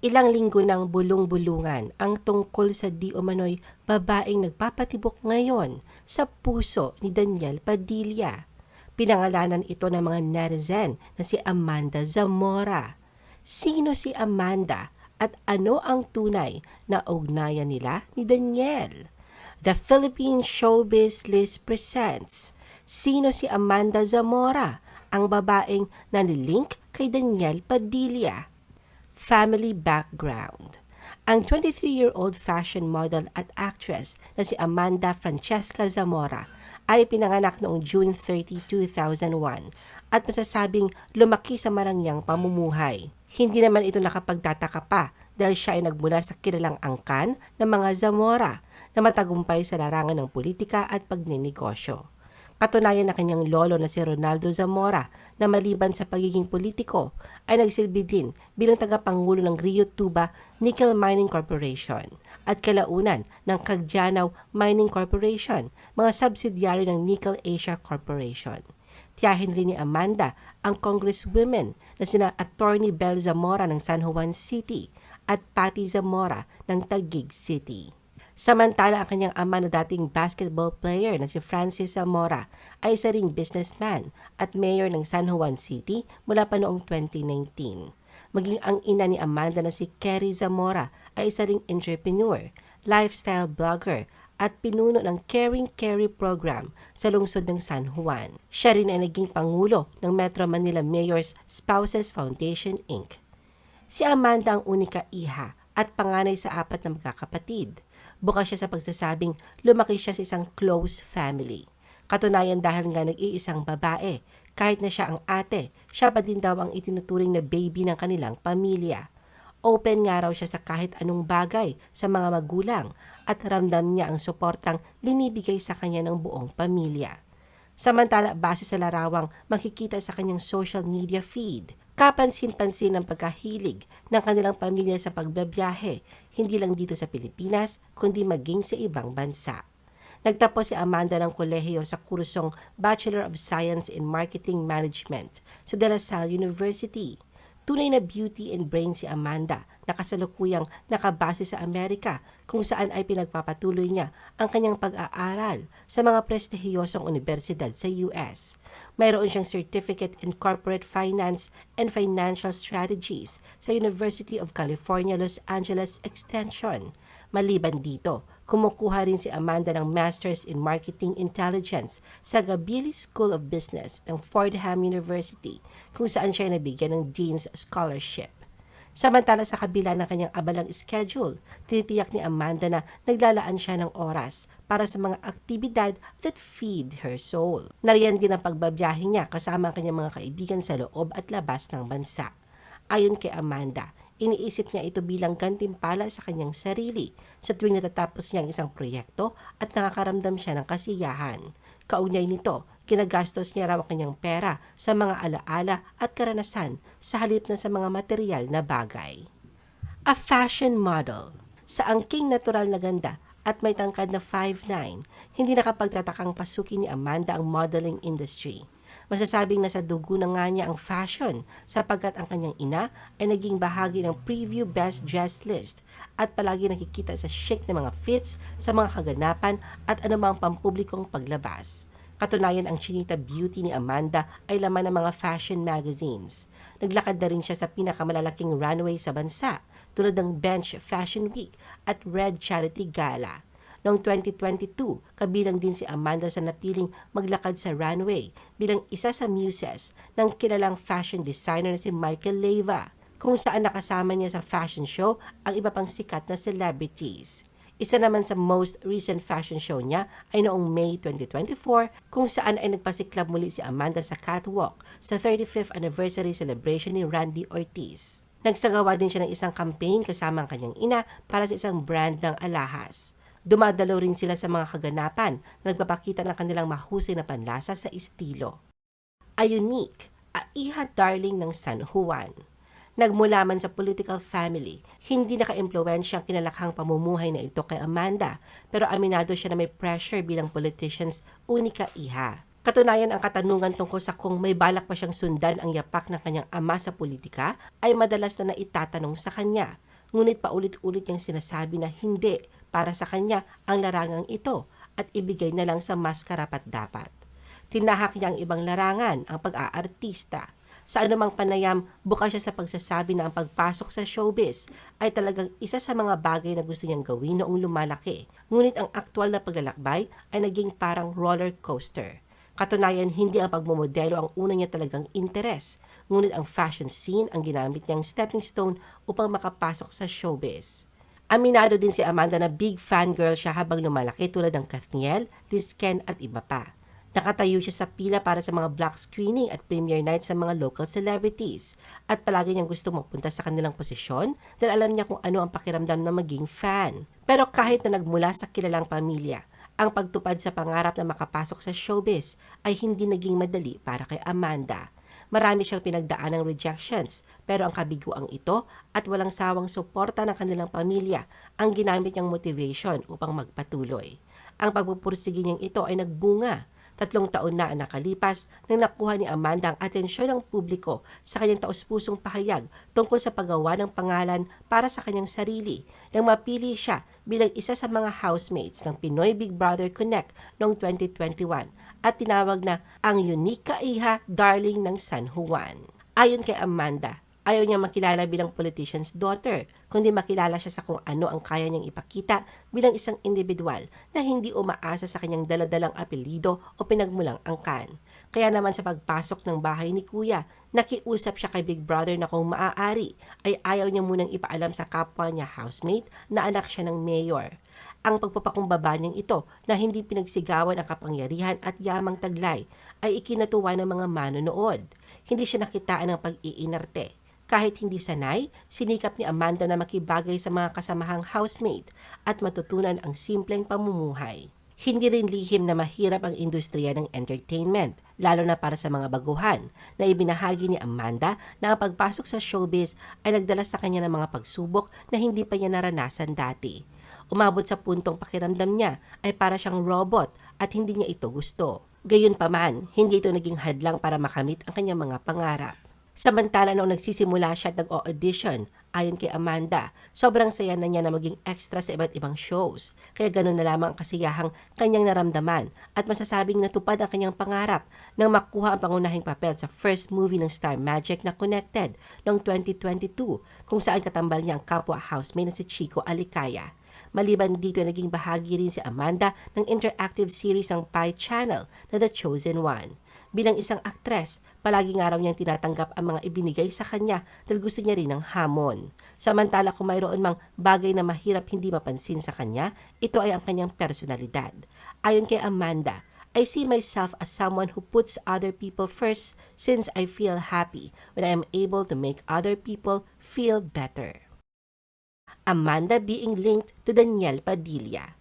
Ilang linggo ng bulong-bulungan ang tungkol sa di umano'y babaeng nagpapatibok ngayon sa puso ni Daniel Padilla. Pinangalanan ito ng mga netizen na si Amanda Zamora. Sino si Amanda at ano ang tunay na ugnayan nila ni Daniel? The Philippine Showbiz List presents Sino si Amanda Zamora, ang babaeng nanilink kay Daniel Padilla? Family background. Ang 23-year-old fashion model at actress na si Amanda Francesca Zamora ay pinanganak noong June 30, 2001 at masasabing lumaki sa marangyang pamumuhay. Hindi naman ito nakapagtataka pa dahil siya ay nagmula sa kilalang angkan ng mga Zamora na matagumpay sa larangan ng politika at pagninegosyo. Katunayan na kanyang lolo na si Ronaldo Zamora na maliban sa pagiging politiko ay nagsilbi din bilang tagapangulo ng Rio Tuba Nickel Mining Corporation at kalaunan ng Cagdianaw Mining Corporation, mga subsidiary ng Nickel Asia Corporation. Tiyahin rin ni Amanda ang congresswomen na sina Attorney Bel Zamora ng San Juan City at Patty Zamora ng Taguig City. Samantala, ang kanyang ama na dating basketball player na si Francis Zamora ay isa ring businessman at mayor ng San Juan City mula pa noong 2019. Maging ang ina ni Amanda na si Kerry Zamora ay isa ring entrepreneur, lifestyle blogger at pinuno ng Caring Carry program sa lungsod ng San Juan. Siya rin ay naging pangulo ng Metro Manila Mayor's Spouses Foundation Inc. Si Amanda ang unika iha at panganay sa apat na magkakapatid. Bukas siya sa pagsasabing lumaki siya sa isang close family. Katunayan dahil nga nag-iisang babae, kahit na siya ang ate, siya pa din daw ang itinuturing na baby ng kanilang pamilya. Open nga raw siya sa kahit anong bagay sa mga magulang at ramdam niya ang suportang binibigay sa kanya ng buong pamilya. Samantala, base sa larawang makikita sa kanyang social media feed, kapansin-pansin ang pagkahilig ng kanilang pamilya sa pagbabiyahe, hindi lang dito sa Pilipinas, kundi maging sa ibang bansa. Nagtapos si Amanda ng kolehiyo sa kursong Bachelor of Science in Marketing Management sa De La Salle University. Tunay na beauty and brain si Amanda na kasalukuyang nakabase sa Amerika kung saan ay pinagpapatuloy niya ang kanyang pag-aaral sa mga prestihiyosong universidad sa US. Mayroon siyang Certificate in Corporate Finance and Financial Strategies sa University of California, Los Angeles Extension. Maliban dito, kumukuha rin si Amanda ng Masters in Marketing Intelligence sa Gabili School of Business ng Fordham University kung saan siya nabigyan ng Dean's Scholarship. Samantala sa kabila ng kanyang abalang schedule, tinitiyak ni Amanda na naglalaan siya ng oras para sa mga aktibidad that feed her soul. Nariyan din ang pagbabiyahe niya kasama ang kanyang mga kaibigan sa loob at labas ng bansa. Ayon kay Amanda, iniisip niya ito bilang gantimpala sa kanyang sarili sa tuwing natatapos niya ang isang proyekto at nakakaramdam siya ng kasiyahan. Kaugnay nito, ginagastos niya raw ang kanyang pera sa mga alaala at karanasan sa halip na sa mga material na bagay. A fashion model sa angking natural na ganda at may tangkad na 5'9", hindi nakapagtatakang pasukin ni Amanda ang modeling industry. Masasabing nasa dugo na nga niya ang fashion sapagkat ang kanyang ina ay naging bahagi ng preview best dressed list at palagi nakikita sa chic na mga fits sa mga kaganapan at anumang pampublikong paglabas. Katunayan ang Chinita Beauty ni Amanda ay laman ng mga fashion magazines. Naglakad na rin siya sa pinakamalalaking runway sa bansa tulad ng Bench Fashion Week at Red Charity Gala. Noong 2022, kabilang din si Amanda sa napiling maglakad sa runway bilang isa sa muses ng kilalang fashion designer na si Michael Leva, kung saan nakasama niya sa fashion show ang iba pang sikat na celebrities. Isa naman sa most recent fashion show niya ay noong May 2024 kung saan ay nagpasiklab muli si Amanda sa catwalk sa 35th anniversary celebration ni Randy Ortiz. Nagsagawa din siya ng isang campaign kasama ang kanyang ina para sa isang brand ng alahas. Dumadalo rin sila sa mga kaganapan na nagpapakita ng kanilang mahusay na panlasa sa estilo. A unique, a iha darling ng San Juan. Nagmula man sa political family, hindi naka-impluensya ang kinalakhang pamumuhay na ito kay Amanda, pero aminado siya na may pressure bilang politician's unika iha. Katunayan ang katanungan tungkol sa kung may balak pa siyang sundan ang yapak ng kanyang ama sa politika ay madalas na naitatanong sa kanya. Ngunit paulit-ulit niyang sinasabi na hindi para sa kanya ang larangang ito at ibigay na lang sa mas karapat dapat. Tinahak niya ang ibang larangan, ang pag-aartista. Sa anumang panayam, bukas siya sa pagsasabi na ang pagpasok sa showbiz ay talagang isa sa mga bagay na gusto niyang gawin noong lumalaki. Ngunit ang aktwal na paglalakbay ay naging parang roller coaster. Katunayan, hindi ang pagmumodelo ang una niya talagang interes, ngunit ang fashion scene ang ginamit niyang stepping stone upang makapasok sa showbiz. Aminado din si Amanda na big fangirl siya habang lumalaki tulad ng Kathniel, Liz Ken at iba pa. Nakatayo siya sa pila para sa mga black screening at premiere night sa mga local celebrities at palagi niyang gusto mapunta sa kanilang posisyon dahil alam niya kung ano ang pakiramdam na maging fan. Pero kahit na nagmula sa kilalang pamilya, ang pagtupad sa pangarap na makapasok sa showbiz ay hindi naging madali para kay Amanda. Marami siyang pinagdaan ng rejections, pero ang kabiguang ito at walang sawang suporta ng kanilang pamilya ang ginamit niyang motivation upang magpatuloy. Ang pagpupursige niyang ito ay nagbunga. Tatlong taon na ang nakalipas nang nakuha ni Amanda ang atensyon ng publiko sa kanyang taus-pusong pahayag tungkol sa paggawa ng pangalan para sa kanyang sarili nang mapili siya bilang isa sa mga housemates ng Pinoy Big Brother Connect noong 2021 at tinawag na ang unique kaiha darling ng San Juan. Ayon kay Amanda, ayaw niya makilala bilang politician's daughter, kundi makilala siya sa kung ano ang kaya niyang ipakita bilang isang individual na hindi umaasa sa kanyang daladalang apelido o pinagmulang angkan. Kaya naman sa pagpasok ng bahay ni Kuya, nakiusap siya kay Big Brother na kung maaari ay ayaw niya munang ipaalam sa kapwa niya housemate na anak siya ng mayor. Ang pagpapakumbaba niyang ito na hindi pinagsigawan ang kapangyarihan at yamang taglay ay ikinatuwa ng mga manonood. Hindi siya nakitaan ng pag-iinarte. Kahit hindi sanay, sinikap ni Amanda na makibagay sa mga kasamahang housemate at matutunan ang simpleng pamumuhay. Hindi rin lihim na mahirap ang industriya ng entertainment, lalo na para sa mga baguhan, na ibinahagi ni Amanda na ang pagpasok sa showbiz ay nagdala sa kanya ng mga pagsubok na hindi pa niya naranasan dati. Umabot sa puntong pakiramdam niya ay para siyang robot at hindi niya ito gusto. Gayunpaman, hindi ito naging hadlang para makamit ang kanyang mga pangarap. Samantala noong nagsisimula siya at nag-audition, ayon kay Amanda, sobrang saya na niya na maging extra sa iba't ibang shows. Kaya ganun na lamang ang kasiyahang kanyang naramdaman at masasabing natupad ang kanyang pangarap nang makuha ang pangunahing papel sa first movie ng Star Magic na Connected noong 2022 kung saan katambal niya ang kapwa housemate na si Chico Alicaya. Maliban dito, naging bahagi rin si Amanda ng interactive series ng Pi Channel na The Chosen One. Bilang isang aktres, palagi nga raw niyang tinatanggap ang mga ibinigay sa kanya dahil gusto niya rin ng hamon. Samantala kung mayroon mang bagay na mahirap hindi mapansin sa kanya, ito ay ang kanyang personalidad. Ayon kay Amanda, I see myself as someone who puts other people first since I feel happy when I am able to make other people feel better. Amanda being linked to Daniel Padilla.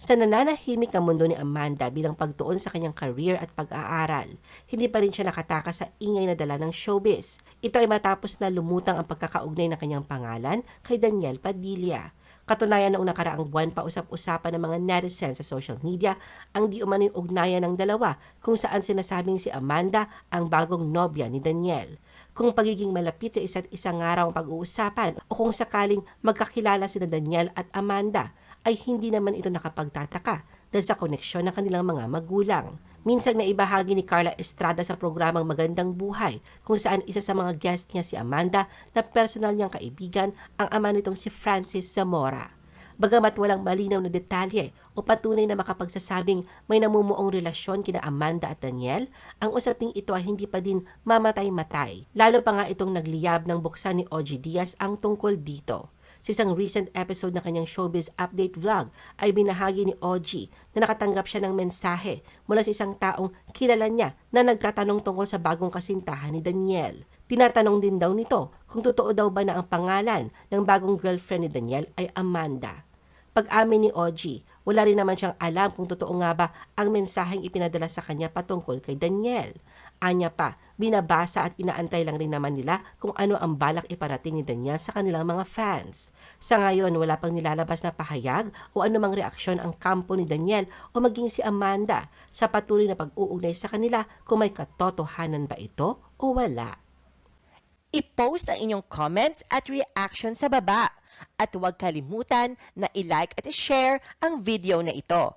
Sa nananahimik na mundo ni Amanda bilang pagtuon sa kanyang career at pag-aaral, hindi pa rin siya nakatakas sa ingay na dala ng showbiz. Ito ay matapos na lumutang ang pagkakaugnay ng kanyang pangalan kay Daniel Padilla. Katunayan noong nakaraang buwan pa usap-usapan ng mga netizens sa social media ang di umano'y ugnayan ng dalawa kung saan sinasabing si Amanda ang bagong nobya ni Daniel. Kung pagiging malapit sa isa't isang araw ang pag-uusapan o kung sakaling magkakilala sina Daniel at Amanda, ay hindi naman ito nakapagtataka dahil sa koneksyon ng kanilang mga magulang. Minsan na ibahagi ni Carla Estrada sa programang Magandang Buhay kung saan isa sa mga guest niya si Amanda na personal niyang kaibigan ang ama nitong si Francis Zamora. Bagamat walang malinaw na detalye o patunay na makapagsasabing may namumuong relasyon kina Amanda at Daniel, ang usaping ito ay hindi pa din mamatay-matay. Lalo pa nga itong nagliyab ng buksan ni OG Diaz ang tungkol dito. Sa isang recent episode ng kanyang showbiz update vlog ay binahagi ni OG na nakatanggap siya ng mensahe mula sa isang taong kilala niya na nagtatanong tungkol sa bagong kasintahan ni Daniel. Tinatanong din daw nito kung totoo daw ba na ang pangalan ng bagong girlfriend ni Daniel ay Amanda. Pag-amin ni OG, wala rin naman siyang alam kung totoo nga ba ang mensaheng ipinadala sa kanya patungkol kay Daniel. Anya pa, binabasa at inaantay lang rin naman nila kung ano ang balak iparating ni Daniel sa kanilang mga fans. Sa ngayon, wala pang nilalabas na pahayag o anumang reaksyon ang kampo ni Daniel o maging si Amanda sa patuloy na pag-uugnay sa kanila kung may katotohanan ba ito o wala. I-post ang inyong comments at reaction sa baba. At huwag kalimutan na i-like at i-share ang video na ito.